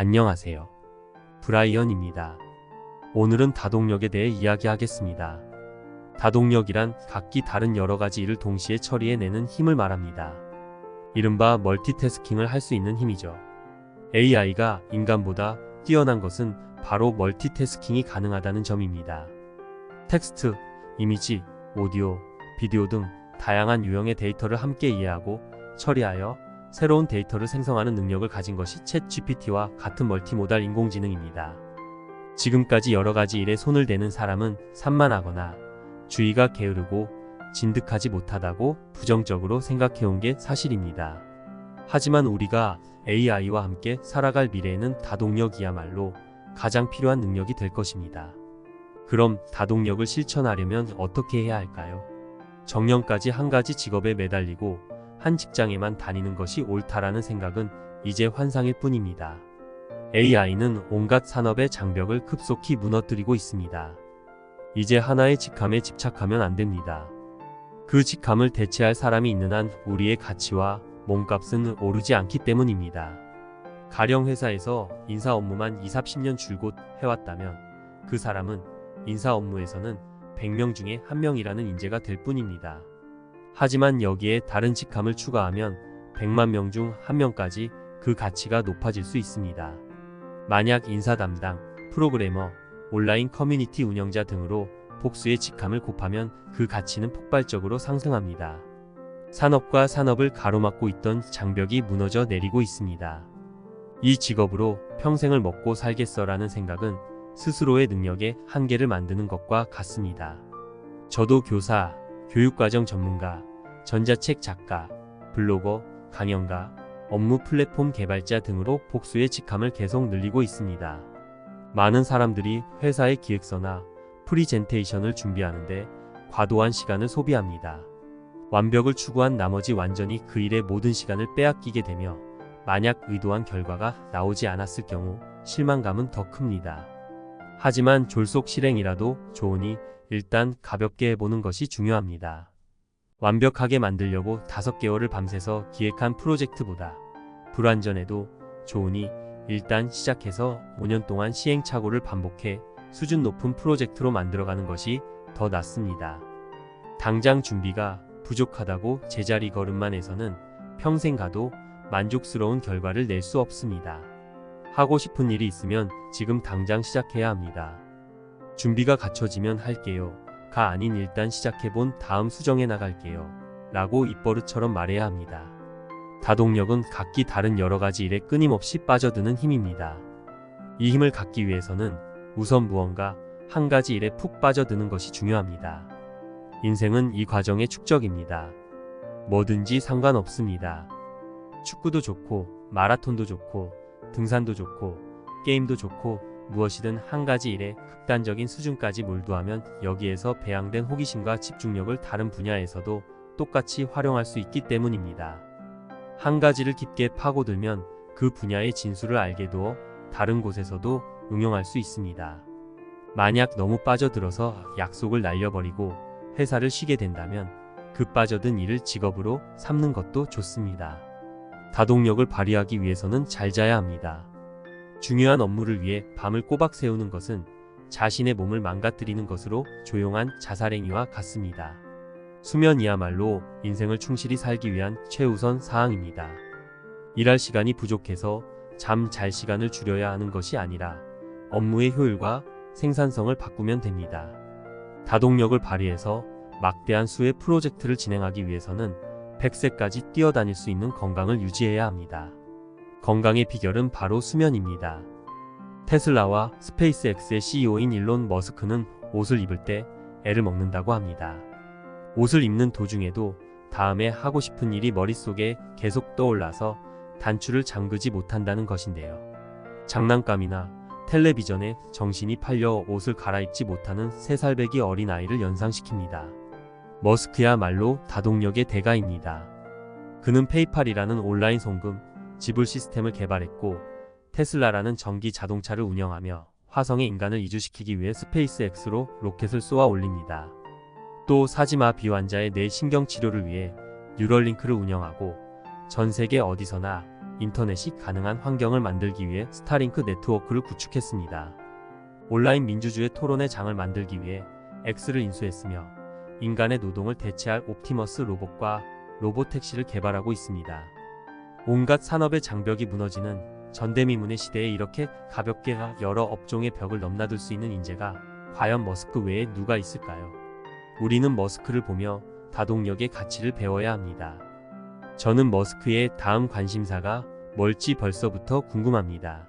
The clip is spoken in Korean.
안녕하세요. 브라이언입니다. 오늘은 다동력에 대해 이야기하겠습니다. 다동력이란 각기 다른 여러 가지 일을 동시에 처리해내는 힘을 말합니다. 이른바 멀티태스킹을 할 수 있는 힘이죠. AI가 인간보다 뛰어난 것은 바로 멀티태스킹이 가능하다는 점입니다. 텍스트, 이미지, 오디오, 비디오 등 다양한 유형의 데이터를 함께 이해하고 처리하여 새로운 데이터를 생성하는 능력을 가진 것이 챗 GPT와 같은 멀티모달 인공지능입니다. 지금까지 여러 가지 일에 손을 대는 사람은 산만하거나 주의가 게으르고 진득하지 못하다고 부정적으로 생각해온 게 사실입니다. 하지만 우리가 AI와 함께 살아갈 미래에는 다동력이야말로 가장 필요한 능력이 될 것입니다. 그럼 다동력을 실천하려면 어떻게 해야 할까요? 정년까지 한 가지 직업에 매달리고 한 직장에만 다니는 것이 옳다라는 생각은 이제 환상일 뿐입니다. AI는 온갖 산업의 장벽을 급속히 무너뜨리고 있습니다. 이제 하나의 직함에 집착하면 안 됩니다. 그 직함을 대체할 사람이 있는 한 우리의 가치와 몸값은 오르지 않기 때문입니다. 가령 회사에서 인사 업무만 20, 30년 줄곧 해왔다면 그 사람은 인사 업무에서는 100명 중에 한 명이라는 인재가 될 뿐입니다. 하지만 여기에 다른 직함을 추가하면 100만 명중한 명까지 그 가치가 높아질 수 있습니다. 만약 인사 담당, 프로그래머, 온라인 커뮤니티 운영자 등으로 복수의 직함을 곱하면 그 가치는 폭발적으로 상승합니다. 산업과 산업을 가로막고 있던 장벽이 무너져 내리고 있습니다. 이 직업으로 평생을 먹고 살겠어라는 생각은 스스로의 능력에 한계를 만드는 것과 같습니다. 저도 교사, 교육과정 전문가, 전자책 작가, 블로거, 강연가, 업무 플랫폼 개발자 등으로 복수의 직함을 계속 늘리고 있습니다. 많은 사람들이 회사의 기획서나 프리젠테이션을 준비하는데 과도한 시간을 소비합니다. 완벽을 추구한 나머지 완전히 그 일에 모든 시간을 빼앗기게 되며 만약 의도한 결과가 나오지 않았을 경우 실망감은 더 큽니다. 하지만 졸속 실행이라도 좋으니 일단 가볍게 해보는 것이 중요합니다. 완벽하게 만들려고 5개월을 밤새서 기획한 프로젝트보다 불완전해도 좋으니 일단 시작해서 5년 동안 시행착오를 반복해 수준 높은 프로젝트로 만들어가는 것이 더 낫습니다. 당장 준비가 부족하다고 제자리 걸음만 해서는 평생 가도 만족스러운 결과를 낼 수 없습니다. 하고 싶은 일이 있으면 지금 당장 시작해야 합니다. 준비가 갖춰지면 할게요. 가 아닌 일단 시작해본 다음 수정해 나갈게요. 라고 입버릇처럼 말해야 합니다. 다동력은 각기 다른 여러 가지 일에 끊임없이 빠져드는 힘입니다. 이 힘을 갖기 위해서는 우선 무언가 한 가지 일에 푹 빠져드는 것이 중요합니다. 인생은 이 과정의 축적입니다. 뭐든지 상관없습니다. 축구도 좋고, 마라톤도 좋고, 등산도 좋고, 게임도 좋고, 무엇이든 한 가지 일에 극단적인 수준까지 몰두하면 여기에서 배양된 호기심과 집중력을 다른 분야에서도 똑같이 활용할 수 있기 때문입니다. 한 가지를 깊게 파고들면 그 분야의 진수를 알게 두어 다른 곳에서도 응용할 수 있습니다. 만약 너무 빠져들어서 약속을 날려버리고 회사를 쉬게 된다면 그 빠져든 일을 직업으로 삼는 것도 좋습니다. 다동력을 발휘하기 위해서는 잘 자야 합니다. 중요한 업무를 위해 밤을 꼬박 세우는 것은 자신의 몸을 망가뜨리는 것으로 조용한 자살행위와 같습니다. 수면이야말로 인생을 충실히 살기 위한 최우선 사항입니다. 일할 시간이 부족해서 잠 잘 시간을 줄여야 하는 것이 아니라 업무의 효율과 생산성을 바꾸면 됩니다. 다동력을 발휘해서 막대한 수의 프로젝트를 진행하기 위해서는 100세까지 뛰어다닐 수 있는 건강을 유지해야 합니다. 건강의 비결은 바로 수면입니다. 테슬라와 스페이스X의 CEO인 일론 머스크는 옷을 입을 때 애를 먹는다고 합니다. 옷을 입는 도중에도 다음에 하고 싶은 일이 머릿속에 계속 떠올라서 단추를 잠그지 못한다는 것인데요. 장난감이나 텔레비전에 정신이 팔려 옷을 갈아입지 못하는 3살배기 어린아이를 연상시킵니다. 머스크야말로 다동력의 대가입니다. 그는 페이팔이라는 온라인 송금, 지불 시스템을 개발했고 테슬라라는 전기 자동차를 운영하며 화성에 인간을 이주시키기 위해 스페이스X로 로켓을 쏘아 올립니다. 또 사지마 비환자의 뇌 신경 치료를 위해 뉴럴링크를 운영하고 전 세계 어디서나 인터넷이 가능한 환경을 만들기 위해 스타링크 네트워크를 구축했습니다. 온라인 민주주의 토론의 장을 만들기 위해 X를 인수했으며 인간의 노동을 대체할 옵티머스 로봇과 로보택시를 개발하고 있습니다. 온갖 산업의 장벽이 무너지는 전대미문의 시대에 이렇게 가볍게 여러 업종의 벽을 넘나들 수 있는 인재가 과연 머스크 외에 누가 있을까요? 우리는 머스크를 보며 다동력의 가치를 배워야 합니다. 저는 머스크의 다음 관심사가 뭘지 벌써부터 궁금합니다.